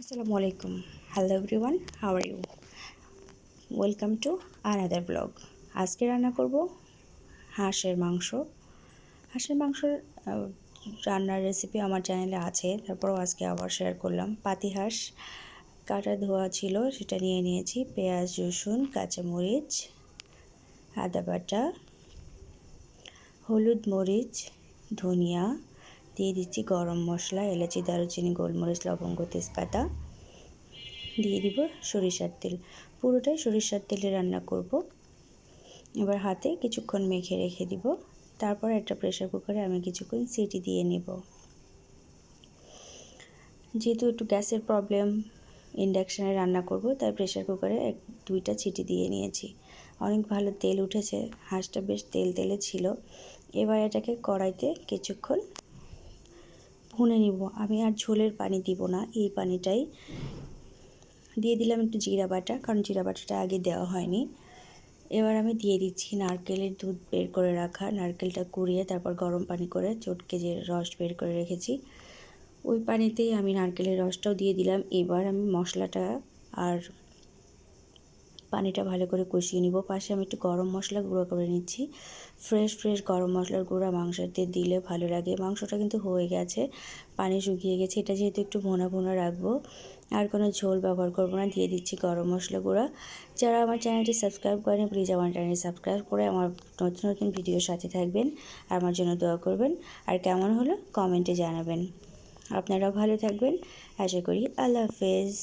আসসালামু আলাইকুম। Hello everyone how are you welcome to another blog আজকে রান্না করব হাঁসের মাংস। হাঁসের মাংসের রান্নার রেসিপি আমার চ্যানেলে আছে। তারপরও আজকে আবার শেয়ার করলাম। পাতি হাঁস কাটা ধোয়া ছিল, সেটা নিয়ে নিয়েছি। পেঁয়াজ, রসুন, কাঁচামরিচ, আদা বাটা, হলুদ মরিচ, ধনিয়া দিয়ে দিচ্ছি গরম মশলা, এলাচি, দারুচিনি, গোলমরিচ, লবঙ্গ, তেজপাতা। দিয়ে দিব সরিষার তেল। পুরোটাই সরিষার তেলে রান্না করব। এবার হাতে কিছুক্ষণ মেখে রেখে দিব। তারপর একটা প্রেশার কুকারে আমি কিছুক্ষণ সিটি দিয়ে নেব। যেহেতু একটু গ্যাসের প্রবলেম ইন্ডাকশানে রান্না করব, তাই প্রেশার কুকারে এক দুইটা ছিটি দিয়ে নিয়েছি। অনেক ভালো তেল উঠেছে। হাঁসটা বেশ তেল তেলে ছিল। এবার এটাকে কড়াইতে কিছুক্ষণ ভুনে নিব। আমি আর ঝোলের পানি দিব না। এই পানিটাই দিয়ে দিলাম একটু জিরা বাটা, কারণ জিরা বাটাটা আগে দেওয়া হয়নি। এবার আমি দিয়ে দিচ্ছি নারকেলের দুধ বের করে রাখা। নারকেলটা কুড়িয়ে তারপর গরম পানি করে চটকে যে রস বের করে রেখেছি, ওই পানিতেই আমি নারকেলের রসটাও দিয়ে দিলাম। এবার আমি মশলাটা আর পানিটা ভালো করে কষিয়ে নিব। পাশে আমি একটু গরম মশলা গুঁড়ো করে নিচ্ছি। ফ্রেশ ফ্রেশ গরম মশলার গুঁড়া মাংসতে দিলে ভালো লাগে। মাংসটা কিন্তু হয়ে গেছে, পানি শুকিয়ে গেছে। এটা যেহেতু একটু ভোনা ভোনা রাখব, আর কোনো ঝোল ব্যবহার করব না। দিয়ে দিচ্ছি গরম মশলা গুঁড়া। যারা আমার চ্যানেলটি সাবস্ক্রাইব করেন প্লিজ আমার চ্যানেলটি সাবস্ক্রাইব করে আমার নতুন নতুন ভিডিওর সাথে থাকবেন আর আমার জন্য দোয়া করবেন। আর কেমন হলো কমেন্টে জানাবেন। আপনারাও ভালো থাকবেন। আশা করি আল্লাহ হাফেজ।